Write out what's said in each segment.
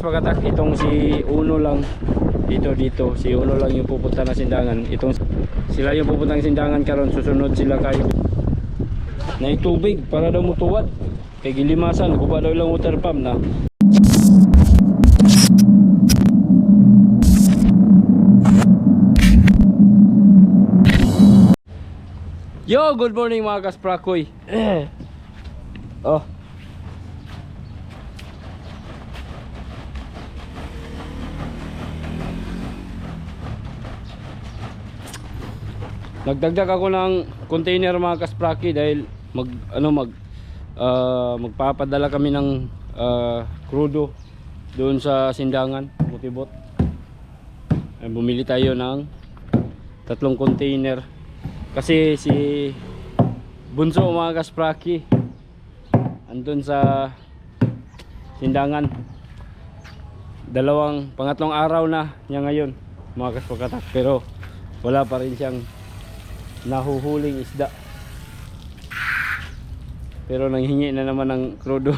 kaspagatak, itong si Uno lang dito dito. Si Uno lang yung pupunta na sindangan. Itong sila yung pupunta ng sindangan karon susunod sila kayo. Na tubig para daw mutuwad. Kay gilimasan, guba daw lang water pump na. Yo, good morning mga kasprakoy. oh. Nagdagdag ako ng container mga kaspraki dahil mag ano mag ah, magpapadala kami ng crudo doon sa Sindangan, Butibot. Ay, bumili tayo ng tatlong container. Kasi si Bunso mga kaspraki andun sa Sindangan. Dalawang pangatlong araw na niya ngayon mga kaspakatak pero wala pa rin siyang nahuhuling isda. Pero nanghingi na naman ng krudo.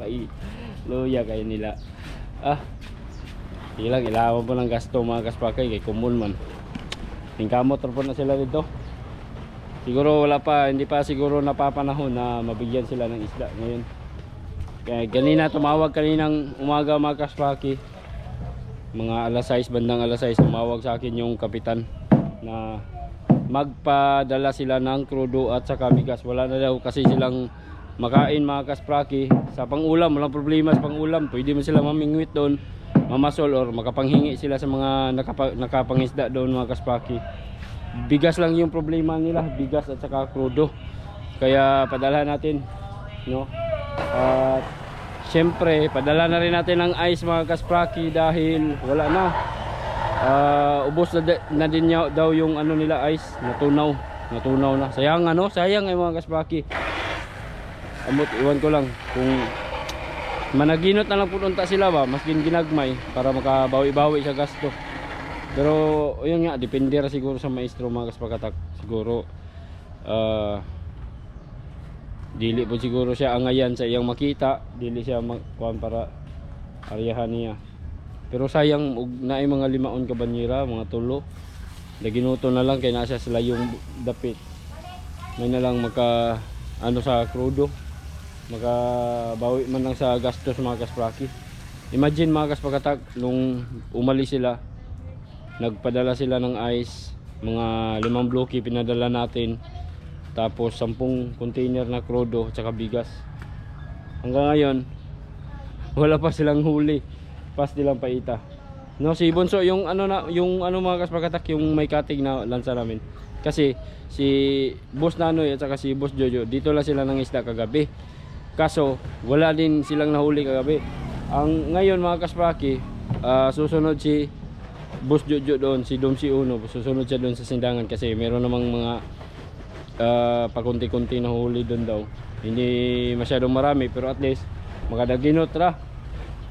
Luya kayo nila. Ah ilang ilawan po ng gasto mga kaspakay kay kumul man. Tingkamot po na sila dito. Siguro wala pa hindi pa siguro napapanahon na mabigyan sila ng isda ngayon. Kaya ganina tumawag kaninang umaga mga kaspaki mga alas 6 bandang alas 6 tumawag sa akin yung kapitan na magpadala sila ng krudo at saka bigas. Wala na daw kasi silang makain mga kaspraki. Sa pangulam walang problema sa pangulam. Pwede mo sila mamingwit doon mamasol or makapanghingi sila sa mga nakapa, nakapangisda doon mga kaspraki. Bigas lang yung problema nila bigas at saka krudo. Kaya padala natin no? At syempre padala na rin natin ng ice mga kaspraki dahil wala na Ah, ubos na, di- na din niya, daw yung ano nila ice, natunaw. Natunaw na. Sayang ano, sayang ay mga kasbaki. Amot, iwan ko lang kung managinot na lang punta sila ba, mas ginagmay para makabawi-bawi sa gasto. Pero yun nga, depende ra siguro sa maestro mga kaspakatak. Siguro ah dili po siguro siya angayan sa iyang makita, dili siya magkuhan para aryahan niya. Pero sayang ug naay mga limaon ka banyera, mga tulo. Naginuto na lang kay nasa sila yung dapit. May na lang maka ano sa krudo. Makabawi man lang sa gastos mga kaspraki. Imagine mga kaspakatak nung umalis sila nagpadala sila ng ice mga limang bloke pinadala natin tapos sampung container na krudo tsaka bigas hanggang ngayon wala pa silang huli pas nilang paita no si Bonso yung ano na yung ano mga kaspakatak yung may katig na lansa namin. Kasi si Boss Nanoy at saka si Boss Jojo dito lang sila ng isda kagabi. Kaso wala din silang nahuli kagabi. Ang ngayon mga kaspaki ah, susunod si Boss Jojo doon si Dom si Uno susunod siya doon sa sindangan kasi meron namang mga ah, pakunti-kunti na huli doon daw. Hindi masyadong marami pero at least makadaginot ra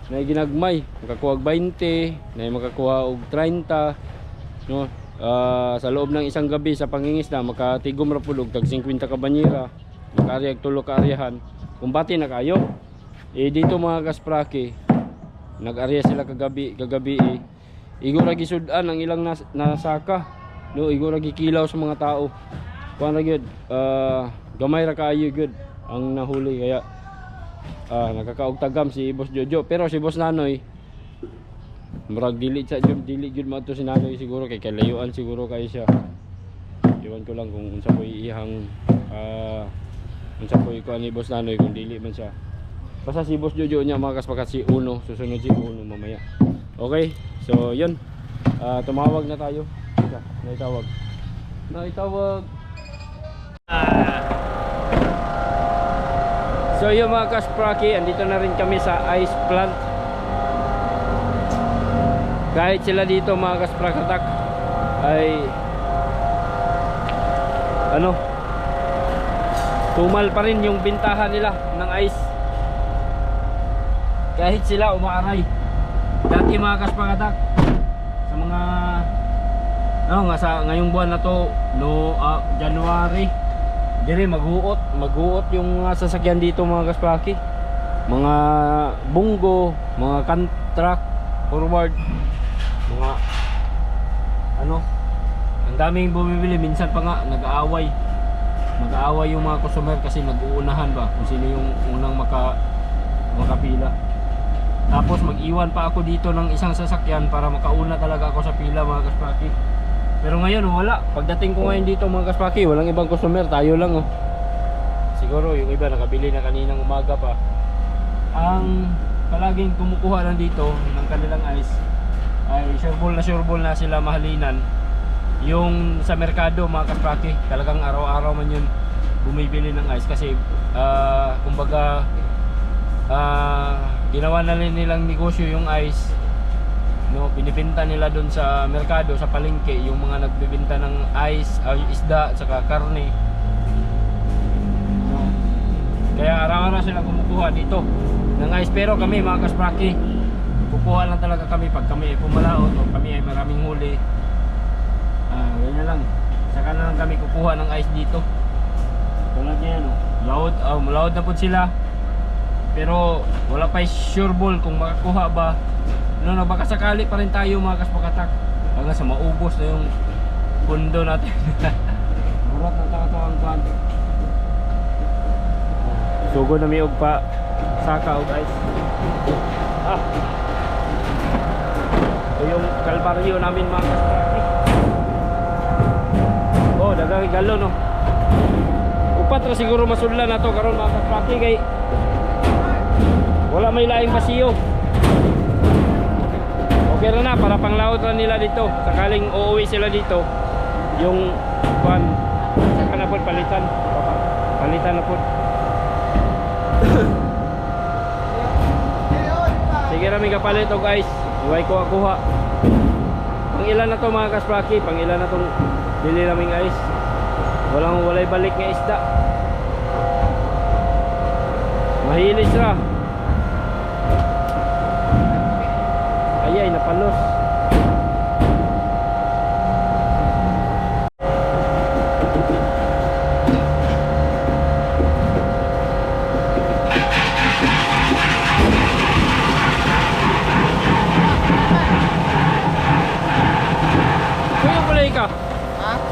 na ginagmay makakuha og 20 na makakuha og 30 no Ah, sa loob ng isang gabi sa pangingisda makatigom ra pud og tag 50 ka banyera makaari og tulo ka aryahan kumbati na kayo eh dito mga kasprake nag-arya sila kagabi kagabi eh. Igo ra gisud-an ang ilang nas, nasaka. No igo ra gikilaw sa mga tao. Kuan ra gyud ah, gamay ra kaayo gyud ang nahuli. Kaya ah nakakaugtagam si Boss Jojo. Pero si Boss Nanoy murag dili sa jud dili jud mo si Nanoy siguro kay kalayuan siguro kay siya. Iwan ko lang kung unsa ko ihang ah unsa ko ko ni Boss Nanoy kung dili man siya. Basta si Boss Jojo niya mga kaspakat si Uno. Susunod si Uno mamaya. Okay? So yun. Ah, tumawag na tayo. Teka, naitawag. Naitawag So yung mga kaspraki, andito na rin kami sa ice plant. Kahit sila dito mga kasprakatak ay ano tumal pa rin yung bintahan nila ng ice. Kahit sila umaaray. Dati mga kasprakatak sa mga ano nga sa ngayong buwan na to no ah, January Dire maghuot, maghuot yung sasakyan dito mga kaspaki. mga bunggo, mga contract, forward, mga ano, ang daming bumibili. Minsan pa nga, nag-aaway. Mag-aaway yung mga customer kasi nag-uunahan ba kung sino yung unang maka, makapila. Tapos mag-iwan pa ako dito ng isang sasakyan para makauna talaga ako sa pila mga kaspaki. Pero ngayon wala. Pagdating ko ngayon dito mga kaspaki, walang ibang customer, tayo lang oh. Siguro yung iba nakabili na kaninang umaga pa. Ang palaging kumukuha lang dito ng kanilang ice ay sureball na sureball na sila mahalinan. Yung sa merkado mga kaspaki, talagang araw-araw man yun bumibili ng ice kasi ah, kumbaga ah, ginawa na rin nilang negosyo yung ice no binibenta nila doon sa merkado sa palengke yung mga nagbebenta ng ice yung isda at saka karne. No? kaya araw-araw sila kumukuha dito ng ice. Pero kami mga kaspraki kukuha lang talaga kami pag kami ay pumalaot o kami ay maraming huli. Ah ganyan lang. Saka na lang kami kukuha ng ice dito. Tulad niya no? Loud oh, loud na po sila. Pero wala pa sure ball kung makakuha ba. No, no, baka sakali pa rin tayo mga kaspakatak. Hanggang sa maubos na yung pundo natin. Burat na taka to ang kwan. Sugo na miog pa. Saka o guys. Ah. Ito yung kalbaryo namin mga kaspakatak. Oh, dagang galon no. Upat ra siguro masudlan na to karon mga kaspakatak kay wala may laing basiyo. Okay na na para panglaot na nila dito. Sakaling uuwi sila dito, yung kwan saka na po palitan. Palitan na po. Sige rami kapalit o guys. Iway ko kuha. Pang ilan na to mga kaspraki, pang ilan na tong bili naming guys. Walang walay balik nga isda. Mahilis ra.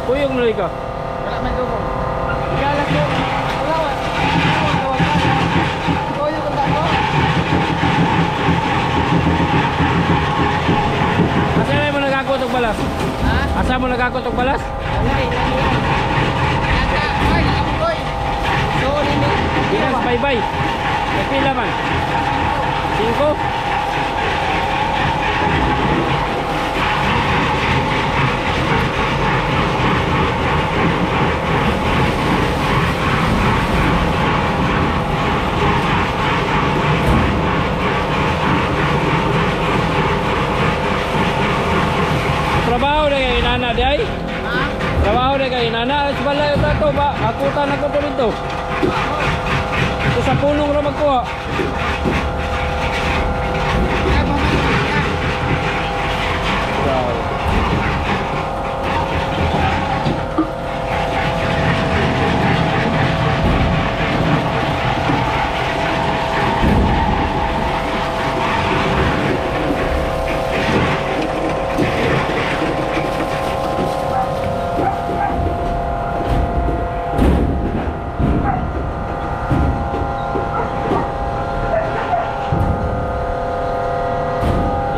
Ha? Kuyong mulay ka? Wala may dugo. Galat ko. Wala wa. Wala wa. Koyo ko ta ko. Asa mo nagakot og balas? Ha? Asa mo nagakot og balas? Naka, ay, nakabukoy. So, nini. Ilan bye bye. Pila man? Cinco? Trabaho na kay inana day. Ha? Trabaho na kay inana. Sa balay ito to ba? Akutan ako to dito. Ito sa punong ra magkuha.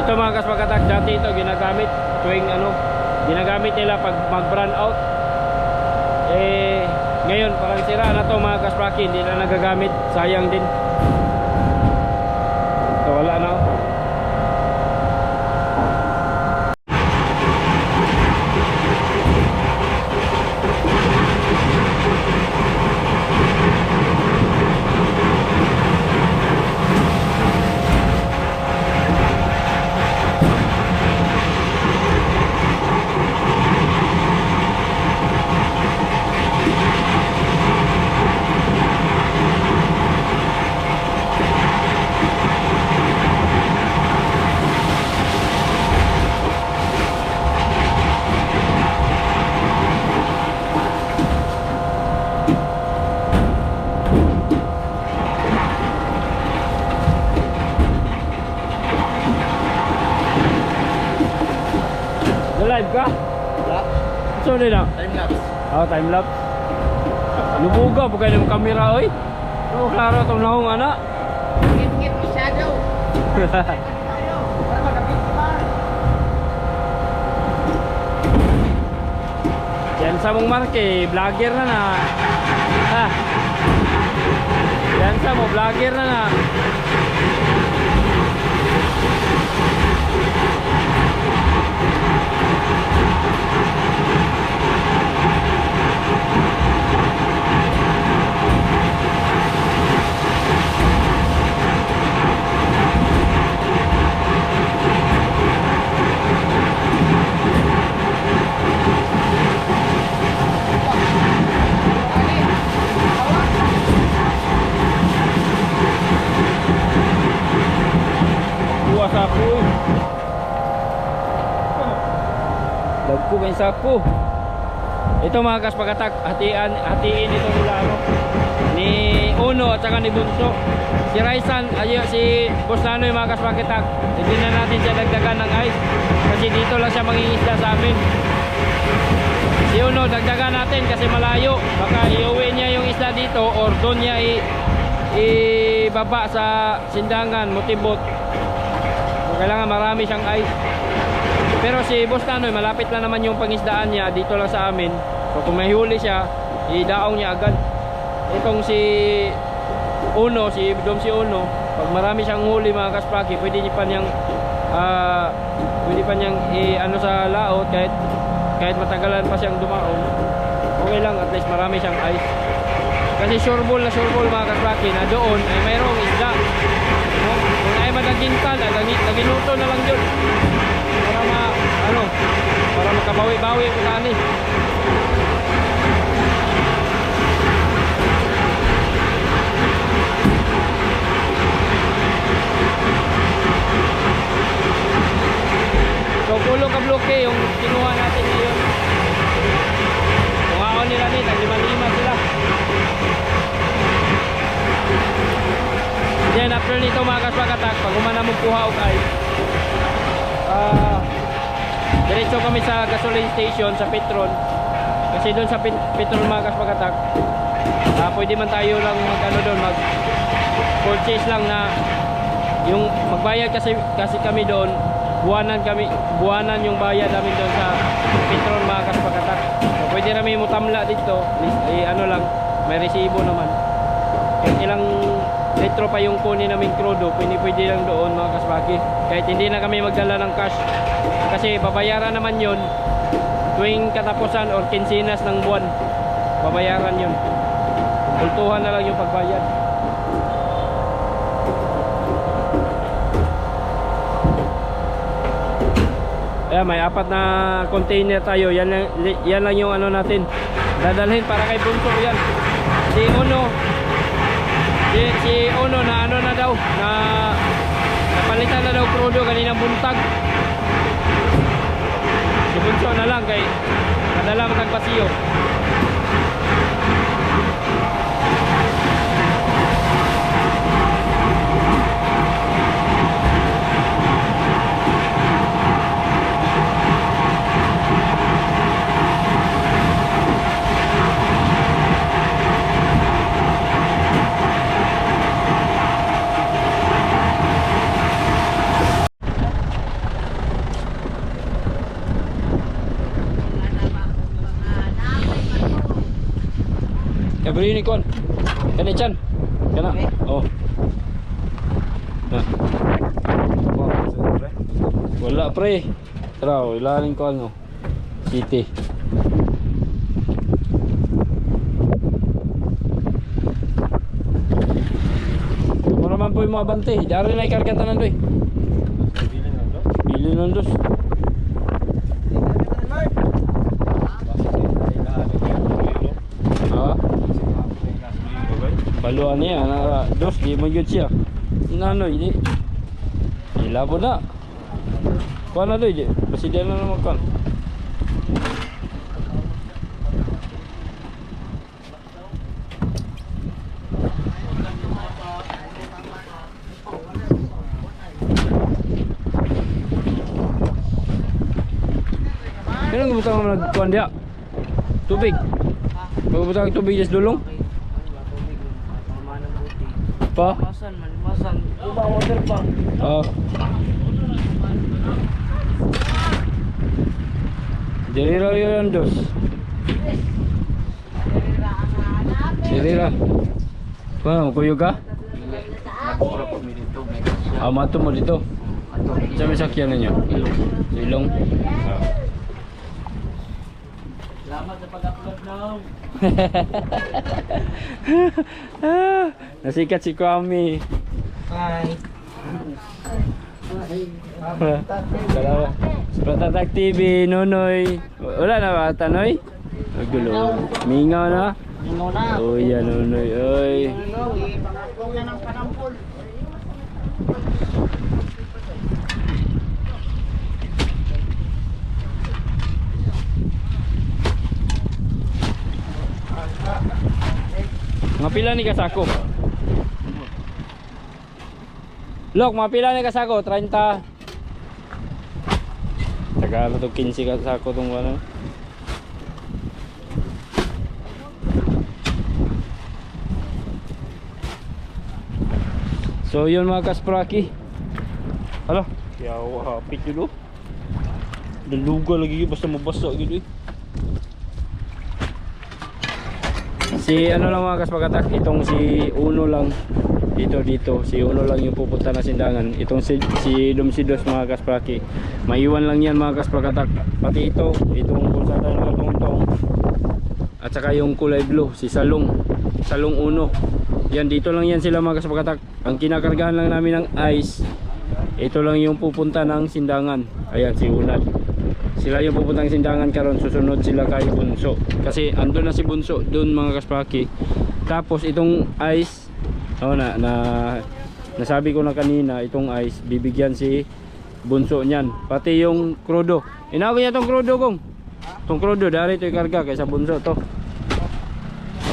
Ito mga kasmakatak, dati ito ginagamit tuwing ano, ginagamit nila pag mag-brand out. Eh, ngayon parang sira na to mga kaspraki, hindi na nagagamit, sayang din. Ah, time lapse. Lubuga po kayo ng kamera oy. Oh, klaro tong naong ana. Ngit-ngit masyado. Yan sa mong marke, vlogger na na. Ha. Yan sa mo, vlogger na na. Sako. Ito mga kaspagatak, hatian, hatiin ito nila ano. Ni Uno at saka ni Bunso. Si Raisan, ayo si Boss Nanoy mga kaspagatak. Hindi na natin siya dagdagan ng ice. Kasi dito lang siya mangingisda sa amin. Si Uno, dagdagan natin kasi malayo. Baka iuwi niya yung isda dito or doon niya i ibaba sa sindangan, mutibot. So, kailangan marami siyang ice. Pero si Boss Tanoy, malapit lang naman yung pangisdaan niya dito lang sa amin. So kung may huli siya, idaong niya agad. Itong si Uno, si Dom si Uno, pag marami siyang huli mga kaspraki, pwede niya pa niyang ah, pwede pa niyang i ano sa laot kahit kahit matagalan pa siyang dumaon. Okay lang, at least marami siyang ice. Kasi sureball na sureball mga kaspraki na doon ay mayroong isda. No? Kung ay madagintan, naginuto na lang yun para makabawi-bawi ko tani so pulo ka bloke yung kinuha natin ngayon. Kuhaon nila nila lima-lima sila. Then after nito mga kaswagatak pag umana mong kuha og ice Ah, diretso kami sa gasoline station sa Petron. Kasi doon sa Pet- Petron mga kaspagatak, ah, pwede man tayo lang mag ano doon, mag purchase lang na yung magbayad kasi kasi kami doon, buwanan kami, buwanan yung bayad namin doon sa Petron mga kaspagatak. So, pwede namin mutamla dito, eh, ano lang, may resibo naman. Kahit ilang litro pa yung kunin namin crudo, pwede pwede lang doon mga kasbaki. Kahit hindi na kami magdala ng cash. Kasi babayaran naman yon tuwing katapusan or kinsinas ng buwan. Babayaran yon Kultuhan na lang yung pagbayad. Ayan, may apat na container tayo. Yan lang, yan lang yung ano natin. Dadalhin para kay Bunso yan. Si Uno, si, si Uno na ano na daw, na napalitan na daw crudo kaninang buntag. Si Bunso na lang kay kadala magpasiyo. Kabili ni Kon. Kani chan. Kana. Oh. Na. Wala pre. Tara, ilalim ko ano. City. Ano naman po yung mga bante? Dari na ikarga tanan doy. Bili nang dos. Ha? Baluan niya na dos di mo gyud siya. Nano ini? Ilabo na. Kuha na doy di. Presiden na naman kan. Kailan gusto mo nagkuhan diya? Tubig. Ha? Magbutang tubig sa dulong. Okay. Ay, ba tubig mo. Pamaman ng buti. Pa. Masan, malimasan. Iba, water pump. Oh. Dirira yun dos. Dirira. Pa, kuyog ka? Ah, mato mo dito. Ato. Sa may sakyan ninyo? Ilong. Ilong. Salamat sa pag-upload now. Nasikat si Kwame. Hi. Salamat. Patatak TV, Nonoy. Wala na ba, Tanoy? Nagulo. Mingaw na? Ingo na. Oh, yan, Nonoy. Oy. Ingo, ipangatlong na ng panampol. Mga pila ni kasako? Lok, mga pila ni kasako? 30. Tagal na to 15 kasako tong ano. So yun mga kaspraki. Hala, yawa hapit yun oh. Daluga lagi yun basta mabasa gitu eh. Si ano lang mga kaspagatak, itong si Uno lang dito dito, si Uno lang yung pupunta na sindangan. Itong si, si Dumsidos mga kaspraki, maiwan lang yan mga kaspagatak. Pati ito, itong pulsada ng tungtong. At saka yung kulay blue, si Salong, Salong Uno. Yan dito lang yan sila mga kaspagatak. Ang kinakargahan lang namin ng ice, ito lang yung pupunta ng sindangan. Ayan si Unad sila yung pupuntang sindangan karon susunod sila kay Bunso. Kasi andun na si Bunso doon mga kaspaki tapos itong ice oh, na, na nasabi ko na kanina itong ice bibigyan si Bunso niyan. Pati yung krudo. Inawin niya tong krudo kong tong krudo dari ito ikarga kaysa Bunso to.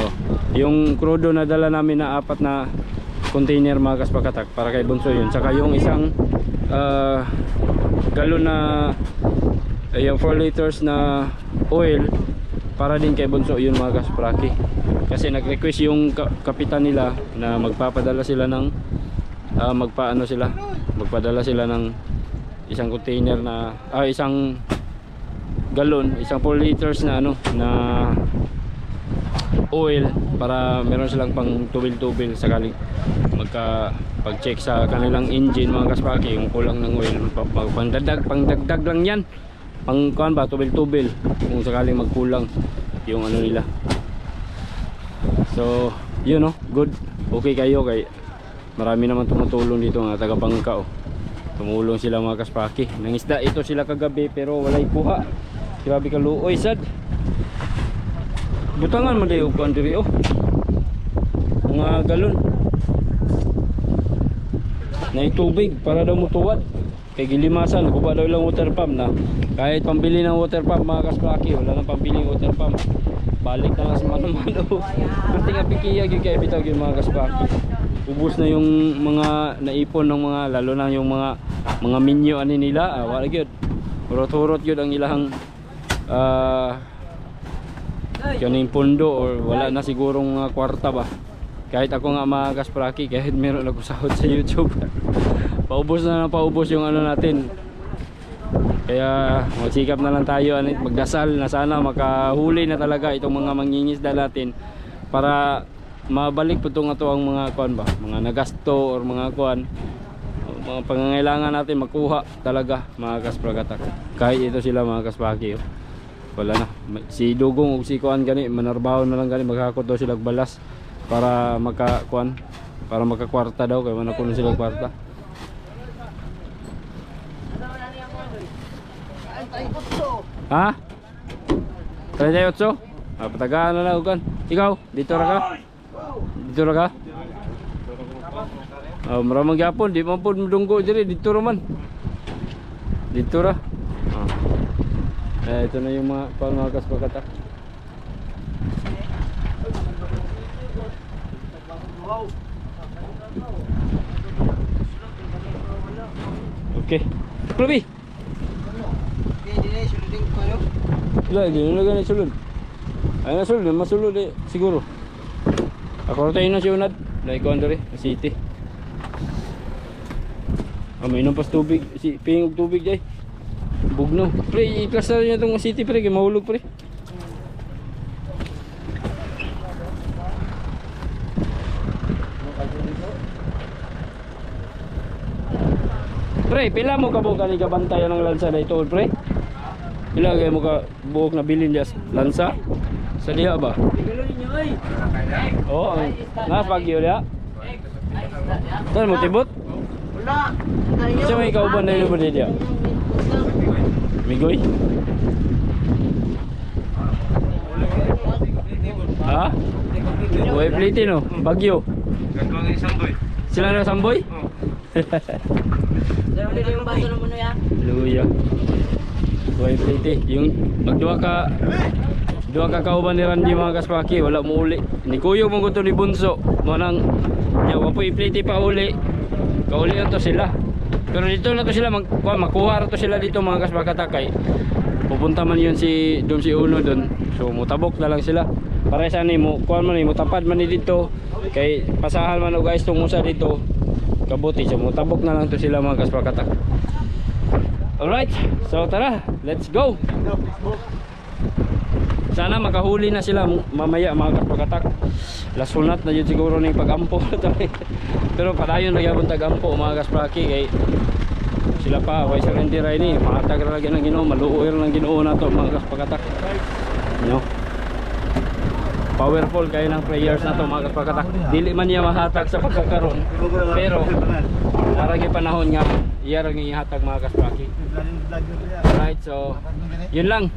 Oh, yung krudo na dala namin na apat na container mga kaspakatak para kay Bunso yun. Saka yung isang ah, galon na ay, yung 4 liters na oil para din kay Bunso yun mga kaspraki kasi nag-request yung ka- kapitan nila na magpapadala sila ng ah, magpaano sila magpadala sila ng isang container na ah, isang galon isang 4 liters na ano na oil para meron silang pang tubil-tubil sakaling magka pag-check sa kanilang engine mga kaspaki yung kulang ng oil pa- pa- pangdagdag pangdagdag lang yan pang kuan ba tubil-tubil kung sakaling magkulang yung ano nila. So yun no? Good. Okay kayo kay marami naman tumutulong dito nga taga Bangka oh. tumulong sila mga kaspaki nangisda ito sila kagabi pero walay kuha. Grabe ka luoy sad. Butangan mo dayo kuan diri oh. Mga galon. Na tubig para daw mutuwad kay gilimasan kuha daw lang water pump na. Kahit pambili ng water pump mga kasplaki wala nang pambili ng water pump. Balik na lang sa mano-mano kasi nga pikiya gyud kay bitaw yung mga kasplaki. Ubos na yung mga naipon ng mga lalo na yung mga mga minyo ani nila. Ah, wala gyud. Hurot-hurot gyud ang ilahang ah kaning pundo or wala na sigurong mga kwarta ba. Kahit ako nga mga kaspraki kahit meron ako sahod sa youtube paubos na lang paubos yung ano natin. Kaya magsikap na lang tayo anit magdasal na sana makahuli na talaga itong mga mangingisda natin para mabalik po itong ato ang mga kuan ba mga nagasto or mga kuan mga pangangailangan natin makuha talaga mga kaspragatak kahit ito sila mga kaspaki oh. wala na. Si Dugong ug si kuan gani manarbaho na lang gani maghakot daw sila balas para maka kuan para makakwarta daw kay man kuno sila kwarta ha 38 ah patagaan na lang ugan ikaw dito ra ka dito ra ka Oh, maramang gyapon, di man pud mudunggo diri dito ra man. Dito ra. Ah. Eh, ito na yung mga pangakas pagkata. Okay. Klubi. Okay, di na. Wala, di na sulod. Ay masulod eh, siguro. Ako tayo na siya unad. Dahil ko andore, city. Ah, may inom pas tubig. Si pingog tubig jay. Bugno. Pre, i-cluster niya tong city pre, mahulog pre. Pre, pila mo ka buka ni kabantayan ng lansa na ito, pre? Pila kay mo ka buok na bilin dias lansa? Sa diha ba? Oo, ang nas pagyo diha. Saan mo tibot? Wala. Sa may kauban na ba diha? Migoy? Ha? Uy, pliti no? Bagyo. Sila na samboy? Na ya. Luya. Uy, pliti. Yung magduwa ka Duha ka kauban ni Randy mga kaspaki, wala mo uli. Ni Kuyo mo gusto ni Bunso. Manang nya wa po ipliti pa uli. Kauli na to sila. Pero dito na to sila mag kuha, makuha ra to sila dito mga kaspakatakay. Pupunta man yun si doon si Uno doon. So mutabok na lang sila. Para sa ni mo kuha man ni mutapad man ni dito. Kay pasahan man og guys tong usa dito. Kabuti so mutabok na lang to sila mga kaspakatak. Alright, so tara, let's go! Sana makahuli na sila mamaya mga kapagatak. Lasunat na yun siguro ng pagampo. Pero padayon na gyapon tagampo mga kaspraki kay sila pa way sa hindi ray ni mahatag ra lagi ng Ginoo maluoy ra ng Ginoo nato mga kaspagatak. Powerful kayo ng prayers nato mga kaspagatak. Dili man niya mahatag sa pagkakaroon. Pero naragi panahon nga iya ra nga ihatag mga kaspraki. Alright, so yun lang.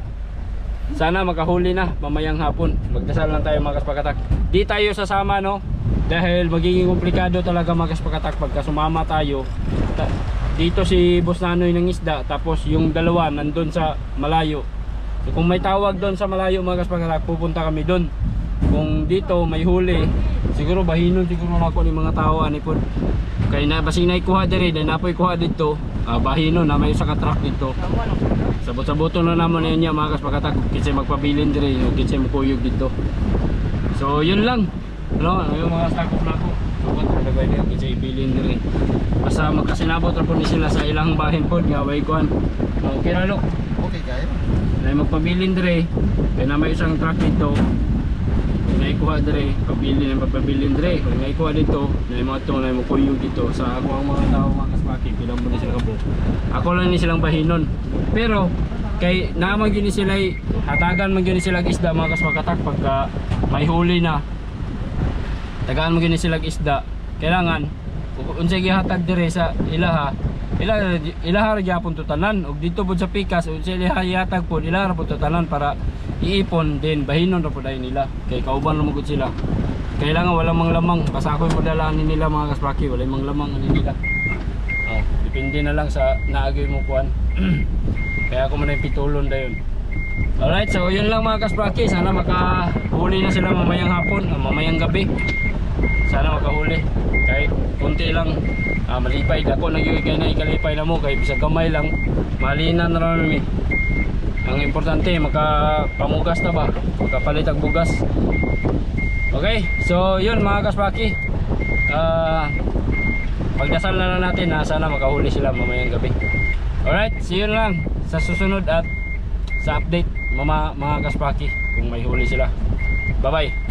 Sana makahuli na mamayang hapon. Magdasal lang tayo mga kaspakatak. Di tayo sasama no. Dahil magiging komplikado talaga mga kaspakatak pagka sumama tayo. Ta- dito si Boss Nanoy ng isda tapos yung dalawa nandun sa malayo. Kung may tawag doon sa malayo mga kaspakatak pupunta kami doon. Kung dito may huli siguro bahinon siguro na ako ni mga tao ani po. Kay na basing naikuha diri dahil napoy kuha dito. ah, bahinon na may isa ka truck dito. Sabot-saboto na naman na niya mga kaspakatak kasi magpabilin dire yung kasi mukuyog dito. So yun lang. No, yung mga sakop na ko. Subot na lagay niya kasi ibilin dire. Basta magkasinabot ra po ni sila sa ilang bahin pod nga way kuan. Okay na lo. Okay kayo. Na magpabilin dire. Kaya na may isang truck dito. Naikuha dire, pabili na magpabilin dire. Kung naikuha dito, na mga to na yung mukuyog dito sa ako ang mga tao mga kaspaki, pilang mo sila kabo. Ako lang ni silang bahinon. Pero kay naman gini sila hatagan man gini sila isda mga kaswakatak pagka may huli na. Tagaan mo gini sila isda. Kailangan unsay gihatag dire sa ilaha ilaha ilaha ra gyapon to tanan. Ug dito pud sa pikas unsay ilaha ihatag pud ilaha ra pud to tanan para iipon din. Bahinon ra pud nila. Kay kauban gud sila. Kailangan walang manglamang basta ako padalaan nila mga kaspaki wala manglamang ani nila. Oh, depende na lang sa naagay mo kuan kaya ako man ay pitulon dayon. Alright, so yun lang mga kaspraki. Sana makahuli na sila mamayang hapon, ah, mamayang gabi. Sana makahuli. Kahit kunti lang, ah, malipay. Ako nagigay na ikalipay na mo. Kahit bisa gamay lang, malinan na rin Ang importante, makapamugas na ba? Makapalit ang bugas. Okay, so yun mga kaspraki. Ah, pagdasal na lang natin na sana makahuli sila mamayang gabi. Alright, see you lang sa susunod at sa update mga, mga kaspaki kung may huli sila. Bye bye.